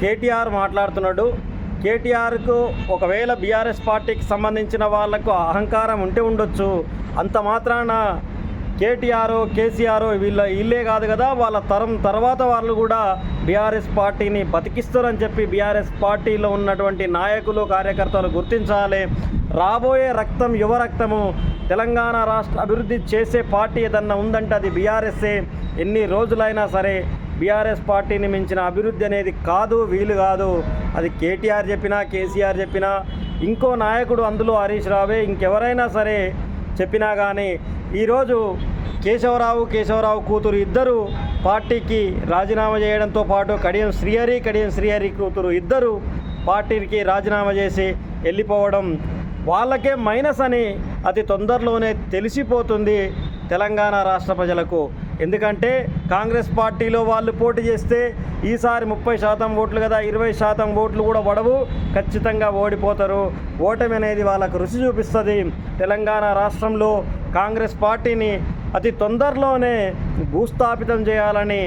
కేటీఆర్ మాట్లాడుతున్నాడు. కేటీఆర్కు ఒకవేళ బీఆర్ఎస్ పార్టీకి సంబంధించిన వాళ్ళకు అహంకారం ఉంటే ఉండొచ్చు. అంత మాత్రాన కేటీఆర్ కేసీఆర్ వీళ్ళ ఇల్లే కాదు కదా. వాళ్ళ తరం తర్వాత వాళ్ళు కూడా బీఆర్ఎస్ పార్టీని బతికిస్తారని చెప్పి బీఆర్ఎస్ పార్టీలో ఉన్నటువంటి నాయకులు కార్యకర్తలు గుర్తించాలి. రాబోయే రక్తం యువ రక్తము తెలంగాణ రాష్ట్ర అభివృద్ధి చేసే పార్టీ ఏదన్నా ఉందంటే అది బీఆర్ఎస్ఏ. ఎన్ని రోజులైనా సరే బీఆర్ఎస్ పార్టీని మించిన అభివృద్ధి అనేది కాదు వీలు కాదు. అది కేటీఆర్ చెప్పినా కేసీఆర్ చెప్పినా ఇంకో నాయకుడు అందులో హరీష్ రావే ఇంకెవరైనా సరే చెప్పినా కానీ ఈరోజు కేశవరావు కేశవరావు కూతురు ఇద్దరు పార్టీకి రాజీనామా చేయడంతో పాటు కడియం శ్రీహరి కడియం శ్రీహరి కూతురు ఇద్దరు పార్టీకి రాజీనామా చేసి వెళ్ళిపోవడం వాళ్ళకే మైనస్ అని అతి తొందరలోనే తెలిసిపోతుంది తెలంగాణ రాష్ట్ర ప్రజలకు. ఎందుకంటే కాంగ్రెస్ పార్టీలో వాళ్ళు పోటీ చేస్తే ఈసారి ముప్పై శాతం ఓట్లు కదా ఇరవై శాతం ఓట్లు కూడా పడవు. ఖచ్చితంగా ఓడిపోతారు. ఓటమి అనేది వాళ్ళకు రుచి చూపిస్తుంది. తెలంగాణ రాష్ట్రంలో కాంగ్రెస్ పార్టీని అతి తొందరలోనే భూస్థాపితం చేయాలని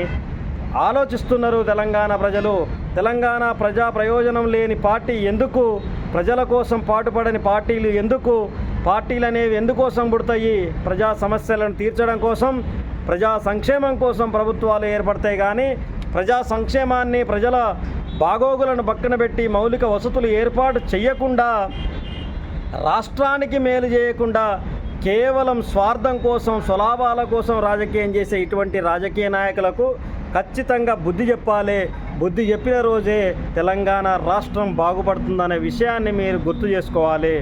ఆలోచిస్తున్నారు తెలంగాణ ప్రజలు. తెలంగాణ ప్రజా ప్రయోజనం లేని పార్టీ ఎందుకు? ప్రజల కోసం పాటుపడని పార్టీలు ఎందుకు? పార్టీలు అనేవి ఎందుకోసం పుడతాయి? ప్రజా సమస్యలను తీర్చడం కోసం ప్రజా సంక్షేమం కోసం ప్రభుత్వాలు ఏర్పడతాయి కానీ ప్రజా సంక్షేమాన్ని ప్రజల బాగోగులను పక్కన పెట్టి మౌలిక వసతులు ఏర్పాటు చేయకుండా రాష్ట్రానికి మేలు చేయకుండా కేవలం స్వార్థం కోసం స్వలాభాల కోసం రాజకీయం చేసే ఇటువంటి రాజకీయ నాయకులకు ఖచ్చితంగా బుద్ధి చెప్పాలి. బుద్ధి చెప్పిన రోజే తెలంగాణ రాష్ట్రం బాగుపడుతుందనే విషయాన్ని మీరు గుర్తు చేసుకోవాలి.